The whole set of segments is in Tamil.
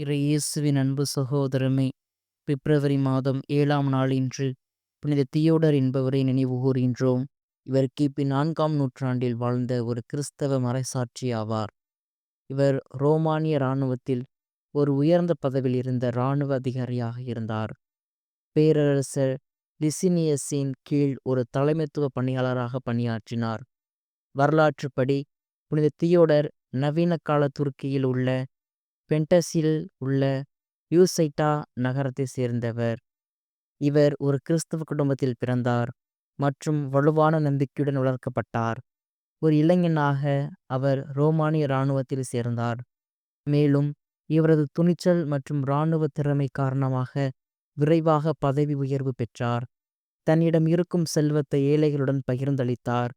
இறை இயேசுவின் அன்பு சகோதரமே பிப்ரவரி மாதம் ஏழாம் நாள் இன்று புனித தியோடர் என்பவரை நினைவு கூறுகின்றோம். இவர் கிபி நான்காம் நூற்றாண்டில் வாழ்ந்த ஒரு கிறிஸ்தவ மறைசாட்சி ஆவார். இவர் ரோமானிய இராணுவத்தில் ஒரு உயர்ந்த பதவியில் இருந்த இராணுவ அதிகாரியாக இருந்தார். பேரரசர் லிசினியஸின் கீழ் ஒரு தலைமைத்துவ பணியாளராக பணியாற்றினார். வரலாற்றுப்படி புனித தியோடர் நவீன கால துருக்கியில் உள்ள பென்டஸில் உள்ள யூசைட்டா நகரத்தை சேர்ந்தவர். இவர் ஒரு கிறிஸ்தவ குடும்பத்தில் பிறந்தார் மற்றும் வலுவான நம்பிக்கையுடன் வளர்க்கப்பட்டார். ஒரு இளைஞனாக அவர் ரோமானிய இராணுவத்தில் சேர்ந்தார். மேலும் இவரது துணிச்சல் மற்றும் இராணுவ திறமை காரணமாக விரைவாக பதவி உயர்வு பெற்றார். தன்னிடம் இருக்கும் செல்வத்தை ஏழைகளுடன் பகிர்ந்தளித்தார்.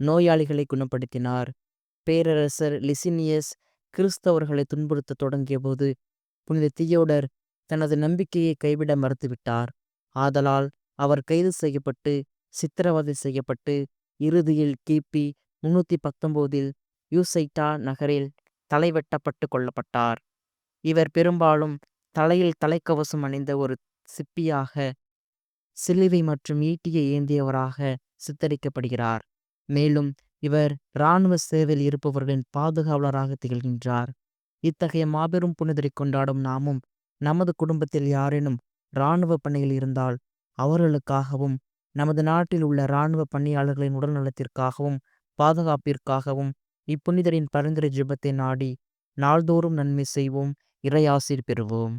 நோயாளிகளை குணப்படுத்தினார். பேரரசர் லிசினியஸ் கிறிஸ்தவர்களை துன்புறுத்த தொடங்கியபோது புனித தியோடர் தனது நம்பிக்கையை கைவிட மறுத்துவிட்டார். ஆதலால் அவர் கைது செய்யப்பட்டு சித்திரவதை செய்யப்பட்டு இறுதியில் கிபி முன்னூற்றி பத்தொம்போதில் யூசைட்டா நகரில் தலைவெட்டப்பட்டு கொல்லப்பட்டார். இவர் பெரும்பாலும் தலையில் தலைக்கவசம் அணிந்த ஒரு சிப்பியாக சிலுவை மற்றும் ஈட்டியை ஏந்தியவராக சித்தரிக்கப்படுகிறார். மேலும் இவர் இராணுவ சேவையில் இருப்பவர்களின் பாதுகாவலராக திகழ்கின்றார். இத்தகைய மாபெரும் புனிதரை கொண்டாடும் நாமும் நமது குடும்பத்தில் யாரேனும் இராணுவ பணியில் இருந்தால் அவர்களுக்காகவும் நமது நாட்டில் உள்ள இராணுவ பணியாளர்களின் உடல்நலத்திற்காகவும் பாதுகாப்பிற்காகவும் இப்புனிதரின் பரிந்துரை ஜிபத்தை நாடி நாள்தோறும் நன்மை செய்வோம் இறையாசிர் பெறுவோம்.